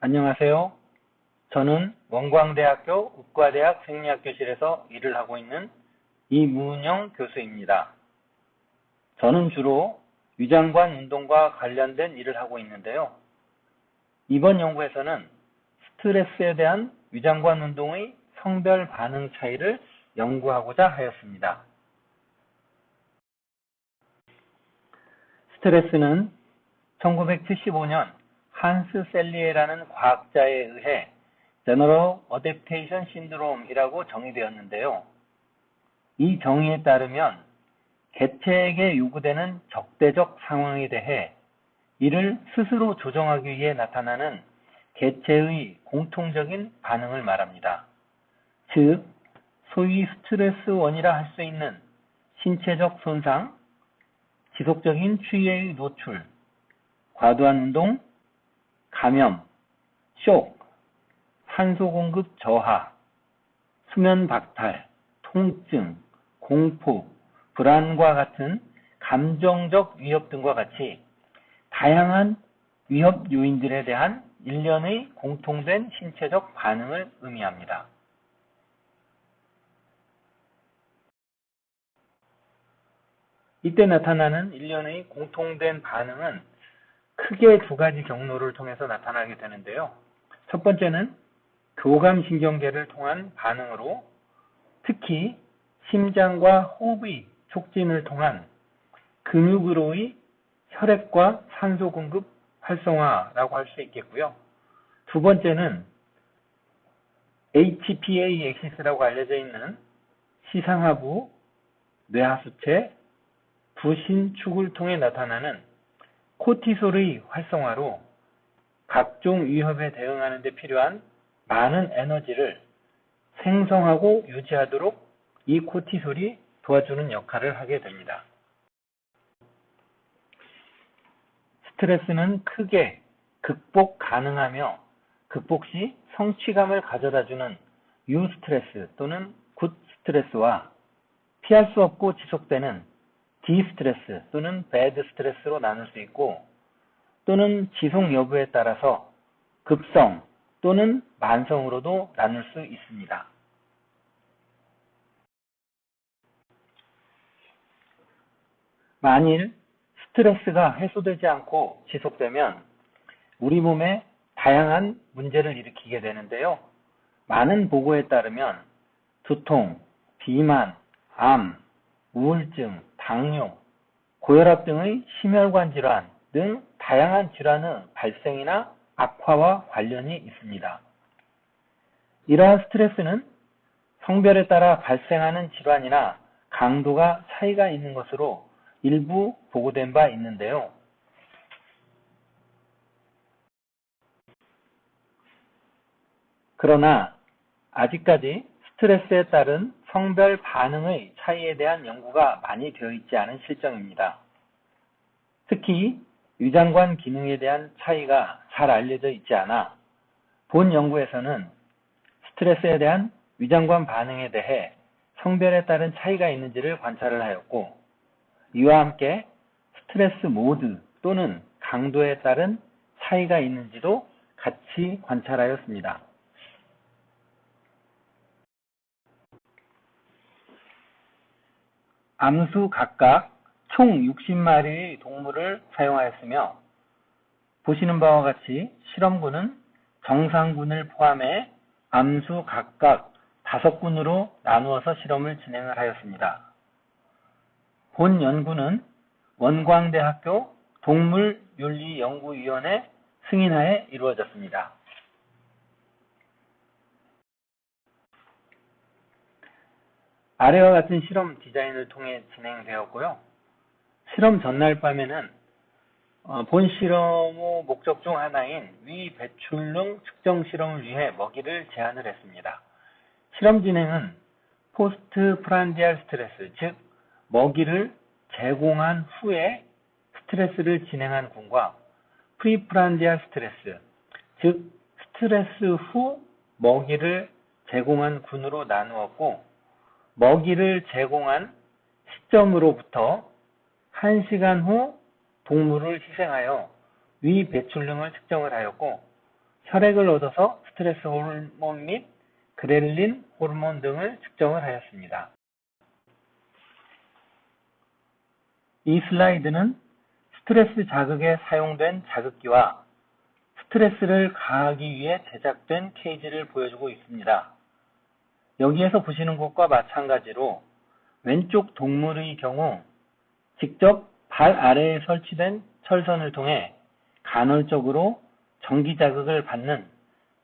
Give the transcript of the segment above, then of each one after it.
안녕하세요. 저는 원광대학교 의과대학 생리학교실에서 일을 하고 있는 이문영 교수입니다. 저는 주로 위장관 운동과 관련된 일을 하고 있는데요. 이번 연구에서는 스트레스에 대한 위장관 운동의 성별 반응 차이를 연구하고자 하였습니다. 스트레스는 1975년 한스 셀리에라는 과학자에 의해 General Adaptation Syndrome이라고 정의되었는데요. 이 정의에 따르면 개체에게 요구되는 적대적 상황에 대해 이를 스스로 조정하기 위해 나타나는 개체의 공통적인 반응을 말합니다. 즉, 소위 스트레스 원이라 할 수 있는 신체적 손상, 지속적인 추위의 노출, 과도한 운동, 감염, 쇼, 산소 공급 저하, 수면 박탈, 통증, 공포, 불안과 같은 감정적 위협 등과 같이 다양한 위협 요인들에 대한 일련의 공통된 신체적 반응을 의미합니다. 이때 나타나는 일련의 공통된 반응은 크게 두 가지 경로를 통해서 나타나게 되는데요. 첫 번째는 교감신경계를 통한 반응으로 특히 심장과 호흡의 촉진을 통한 근육으로의 혈액과 산소 공급 활성화라고 할 수 있겠고요. 두 번째는 HPA 엑시스라고 알려져 있는 시상하부, 뇌하수체, 부신축을 통해 나타나는 코티솔의 활성화로 각종 위협에 대응하는 데 필요한 많은 에너지를 생성하고 유지하도록 이 코티솔이 도와주는 역할을 하게 됩니다. 스트레스는 크게 극복 가능하며 극복 시 성취감을 가져다주는 유 스트레스 또는 굿 스트레스와 피할 수 없고 지속되는 디 스트레스 또는 배드 스트레스로 나눌 수 있고 또는 지속 여부에 따라서 급성 또는 만성으로도 나눌 수 있습니다. 만일 스트레스가 해소되지 않고 지속되면 우리 몸에 다양한 문제를 일으키게 되는데요. 많은 보고에 따르면 두통, 비만, 암, 우울증, 당뇨, 고혈압 등의 심혈관 질환 등 다양한 질환의 발생이나 악화와 관련이 있습니다. 이러한 스트레스는 성별에 따라 발생하는 질환이나 강도가 차이가 있는 것으로 일부 보고된 바 있는데요. 그러나 아직까지 스트레스에 따른 성별 반응의 차이에 대한 연구가 많이 되어 있지 않은 실정입니다. 특히 위장관 기능에 대한 차이가 잘 알려져 있지 않아 본 연구에서는 스트레스에 대한 위장관 반응에 대해 성별에 따른 차이가 있는지를 관찰을 하였고 이와 함께 스트레스 모드 또는 강도에 따른 차이가 있는지도 같이 관찰하였습니다. 암수 각각 총 60마리의 동물을 사용하였으며 보시는 바와 같이 실험군은 정상군을 포함해 암수 각각 5군으로 나누어서 실험을 진행을 하였습니다. 본 연구는 원광대학교 동물윤리연구위원회 승인하에 이루어졌습니다. 아래와 같은 실험 디자인을 통해 진행되었고요. 실험 전날 밤에는 어, 본 실험의 목적 중 하나인 위 배출능 측정 실험을 위해 먹이를 제한을 했습니다. 실험 진행은 포스트 프란디알 스트레스, 즉 먹이를 제공한 후에 스트레스를 진행한 군과 프리프란디알 스트레스, 즉 스트레스 후 먹이를 제공한 군으로 나누었고 먹이를 제공한 시점으로부터 1시간 후 동물을 희생하여 위 배출량을 측정을 하였고 혈액을 얻어서 스트레스 호르몬 및 그렐린 호르몬 등을 측정을 하였습니다. 이 슬라이드는 스트레스 자극에 사용된 자극기와 스트레스를 가하기 위해 제작된 케이지를 보여주고 있습니다. 여기에서 보시는 것과 마찬가지로 왼쪽 동물의 경우 직접 발 아래에 설치된 철선을 통해 간헐적으로 전기 자극을 받는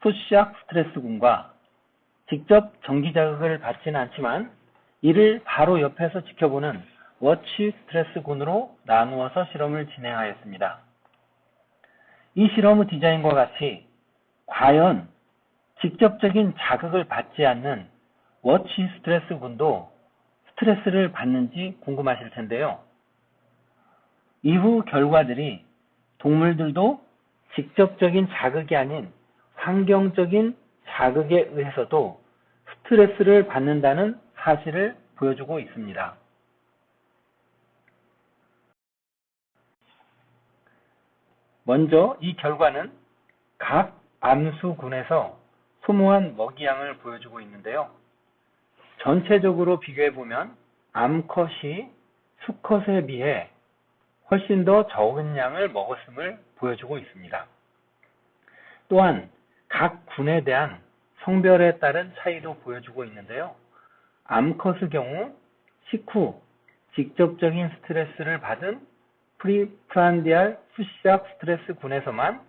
푸시악 스트레스군과 직접 전기 자극을 받지는 않지만 이를 바로 옆에서 지켜보는 워치 스트레스군으로 나누어서 실험을 진행하였습니다. 이 실험의 디자인과 같이 과연 직접적인 자극을 받지 않는 워치 스트레스 군도 스트레스를 받는지 궁금하실 텐데요. 이후 결과들이 동물들도 직접적인 자극이 아닌 환경적인 자극에 의해서도 스트레스를 받는다는 사실을 보여주고 있습니다. 먼저 이 결과는 각 암수군에서 소모한 먹이양을 보여주고 있는데요. 전체적으로 비교해 보면 암컷이 수컷에 비해 훨씬 더 적은 양을 먹었음을 보여주고 있습니다. 또한 각 군에 대한 성별에 따른 차이도 보여주고 있는데요. 암컷의 경우 식후 직접적인 스트레스를 받은 프리프란디알 푸시악 스트레스 군에서만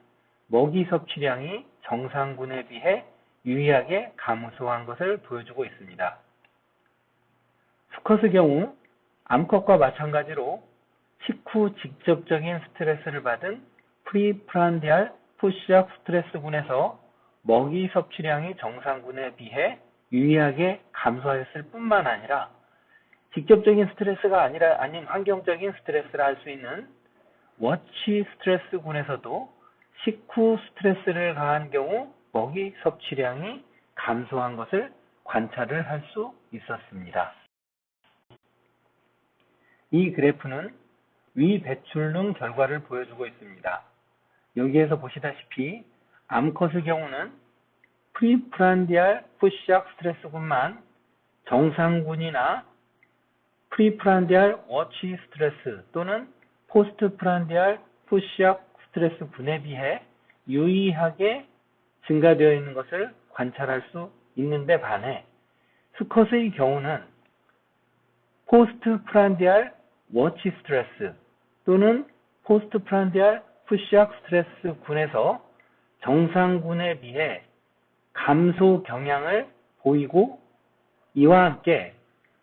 먹이 섭취량이 정상군에 비해 유의하게 감소한 것을 보여주고 있습니다. 수컷의 경우 암컷과 마찬가지로 식후 직접적인 스트레스를 받은 프리프란디알 푸시악 스트레스군에서 먹이 섭취량이 정상군에 비해 유의하게 감소하였을 뿐만 아니라 직접적인 스트레스가 아니라 아닌 환경적인 스트레스라 할수 있는 워치 스트레스군에서도 식후 스트레스를 가한 경우 먹이 섭취량이 감소한 것을 관찰을 할 수 있었습니다. 이 그래프는 위 배출능 결과를 보여주고 있습니다. 여기에서 보시다시피 암컷의 경우는 프리프란디알 푸시악 스트레스군만 정상군이나 프리프란디알 워치 스트레스 또는 포스트프란디알 푸시악 스트레스 군에 비해 유의하게 증가되어 있는 것을 관찰할 수 있는데 반해 수컷의 경우는 포스트 프란디알 워치 스트레스 또는 포스트 프란디알 푸시악 스트레스 군에서 정상군에 비해 감소 경향을 보이고 이와 함께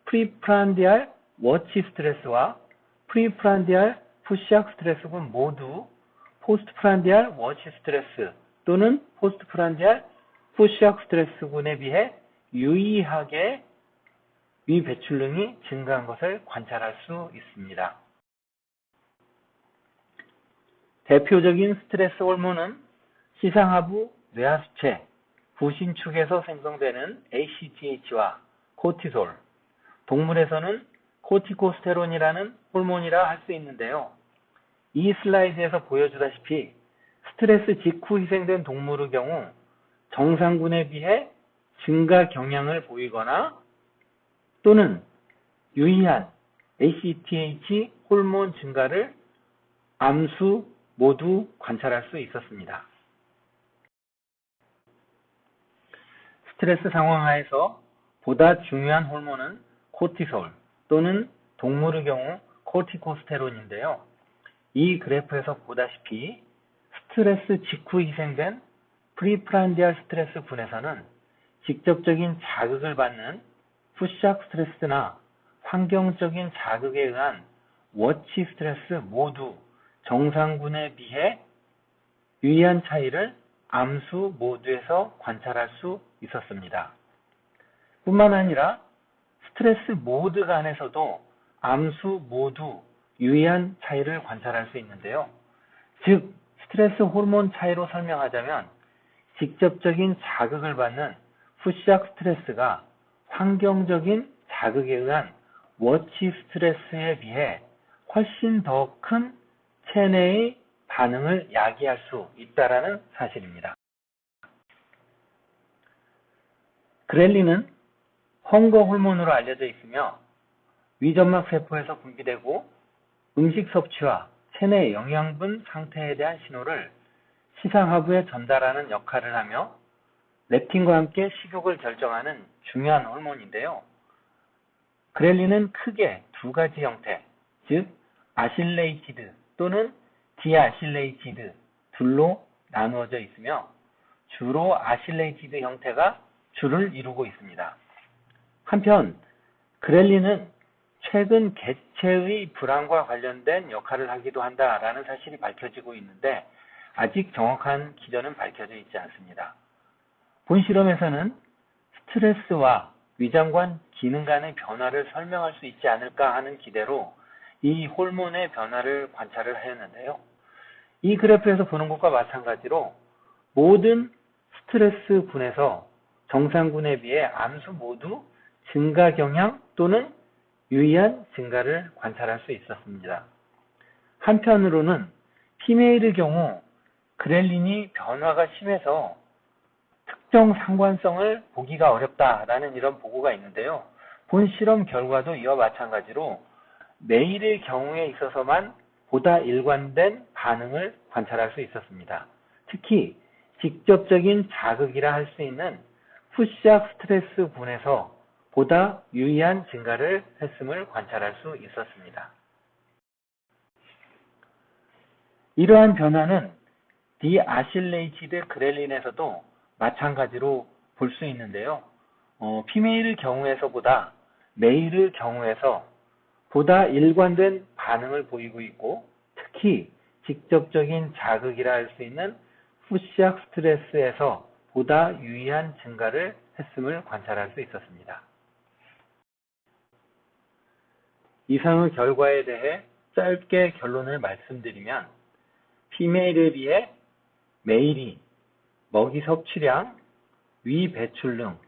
프리프란디알 워치 스트레스와 프리프란디알 푸시악 스트레스군 모두 포스트프란디알 워치 스트레스 또는 포스트프란디알 푸시악 스트레스군에 비해 유의하게 위 배출능이 증가한 것을 관찰할 수 있습니다. 대표적인 스트레스 호르몬은 시상하부 뇌하수체, 부신축에서 생성되는 ACTH와 코티솔, 동물에서는 코티코스테론이라는 호르몬이라 할 수 있는데요. 이 슬라이드에서 보여주다시피 스트레스 직후 희생된 동물의 경우 정상군에 비해 증가 경향을 보이거나 또는 유의한 ACTH 호르몬 증가를 암수 모두 관찰할 수 있었습니다. 스트레스 상황 하에서 보다 중요한 호르몬은 코티솔 또는 동물의 경우 코티코스테론인데요. 이 그래프에서 보다시피 스트레스 직후 희생된 프리프란디알 스트레스 군에서는 직접적인 자극을 받는 푸시악 스트레스나 환경적인 자극에 의한 워치 스트레스 모두 정상군에 비해 유의한 차이를 암수 모두에서 관찰할 수 있었습니다. 뿐만 아니라 스트레스 모드 간에서도 암수 모두 유의한 차이를 관찰할 수 있는데요. 즉, 스트레스 호르몬 차이로 설명하자면 직접적인 자극을 받는 푸시악 스트레스가 환경적인 자극에 의한 워치 스트레스에 비해 훨씬 더 큰 체내의 반응을 야기할 수 있다는 사실입니다. 그렐린은 헝거 호르몬으로 알려져 있으며 위점막 세포에서 분비되고 음식 섭취와 체내 영양분 상태에 대한 신호를 시상하부에 전달하는 역할을 하며 렙틴과 함께 식욕을 결정하는 중요한 호르몬인데요. 그렐린은 크게 두 가지 형태, 즉 아실레이티드 또는 디아실레이티드 둘로 나누어져 있으며 주로 아실레이티드 형태가 주를 이루고 있습니다. 한편 그렐린은 최근 개체의 불안과 관련된 역할을 하기도 한다라는 사실이 밝혀지고 있는데 아직 정확한 기전은 밝혀져 있지 않습니다. 본 실험에서는 스트레스와 위장관 기능 간의 변화를 설명할 수 있지 않을까 하는 기대로 이 호르몬의 변화를 관찰을 하였는데요. 이 그래프에서 보는 것과 마찬가지로 모든 스트레스 군에서 정상군에 비해 암수 모두 증가 경향 또는 유의한 증가를 관찰할 수 있었습니다. 한편으로는 피메일의 경우 그렐린이 변화가 심해서 특정 상관성을 보기가 어렵다라는 이런 보고가 있는데요. 본 실험 결과도 이와 마찬가지로 메일의 경우에 있어서만 보다 일관된 반응을 관찰할 수 있었습니다. 특히 직접적인 자극이라 할 수 있는 푸시악 스트레스 분에서 보다 유의한 증가를 했음을 관찰할 수 있었습니다. 이러한 변화는 디아실레이티드 그렐린에서도 마찬가지로 볼 수 있는데요. 어, 피메일의 경우에서보다 메일의 경우에서 보다 일관된 반응을 보이고 있고 특히 직접적인 자극이라 할 수 있는 푸시악 스트레스에서 보다 유의한 증가를 했음을 관찰할 수 있었습니다. 이상의 결과에 대해 짧게 결론을 말씀드리면 피메일에 비해 메일이 먹이 섭취량, 위 배출 등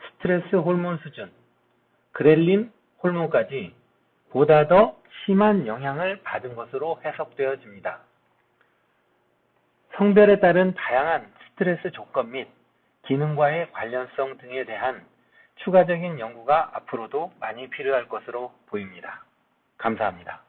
스트레스 호르몬 수준, 그렐린 호르몬까지 보다 더 심한 영향을 받은 것으로 해석되어집니다. 성별에 따른 다양한 스트레스 조건 및 기능과의 관련성 등에 대한 추가적인 연구가 앞으로도 많이 필요할 것으로 보입니다. 감사합니다.